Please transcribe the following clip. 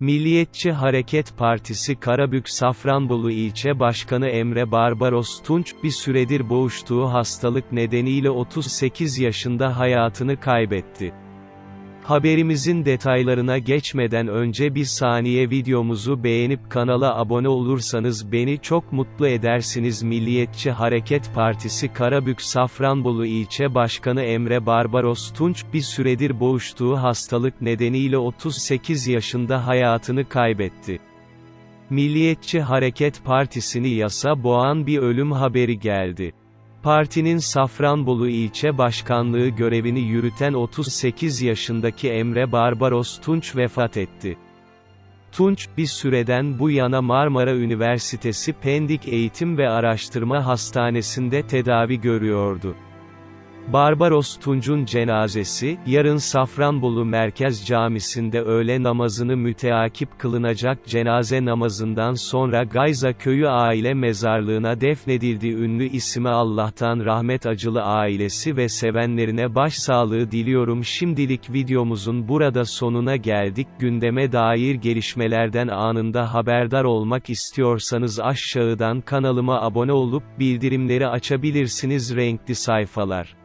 Milliyetçi Hareket Partisi Karabük Safranbolu İlçe Başkanı Emre Barbaros Tunç, bir süredir boğuştuğu hastalık nedeniyle 38 yaşında hayatını kaybetti. Haberimizin detaylarına geçmeden önce bir saniye videomuzu beğenip kanala abone olursanız beni çok mutlu edersiniz. Milliyetçi Hareket Partisi Karabük Safranbolu İlçe Başkanı Emre Barbaros Tunç, bir süredir boğuştuğu hastalık nedeniyle 38 yaşında hayatını kaybetti. Milliyetçi Hareket Partisi'ni yasa boğan bir ölüm haberi geldi. Partinin Safranbolu ilçe başkanlığı görevini yürüten 38 yaşındaki Emre Barbaros Tunç vefat etti. Tunç, bir süreden bu yana Marmara Üniversitesi Pendik Eğitim ve Araştırma Hastanesi'nde tedavi görüyordu. Barbaros Tunç'un cenazesi, yarın Safranbolu Merkez Camisi'nde öğle namazını müteakip kılınacak cenaze namazından sonra Gayza Köyü aile mezarlığına defnedildi. Ünlü ismi Allah'tan rahmet acılı ailesi ve sevenlerine başsağlığı diliyorum. Şimdilik videomuzun burada sonuna geldik. Gündeme dair gelişmelerden anında haberdar olmak istiyorsanız aşağıdan kanalıma abone olup bildirimleri açabilirsiniz. Renkli sayfalar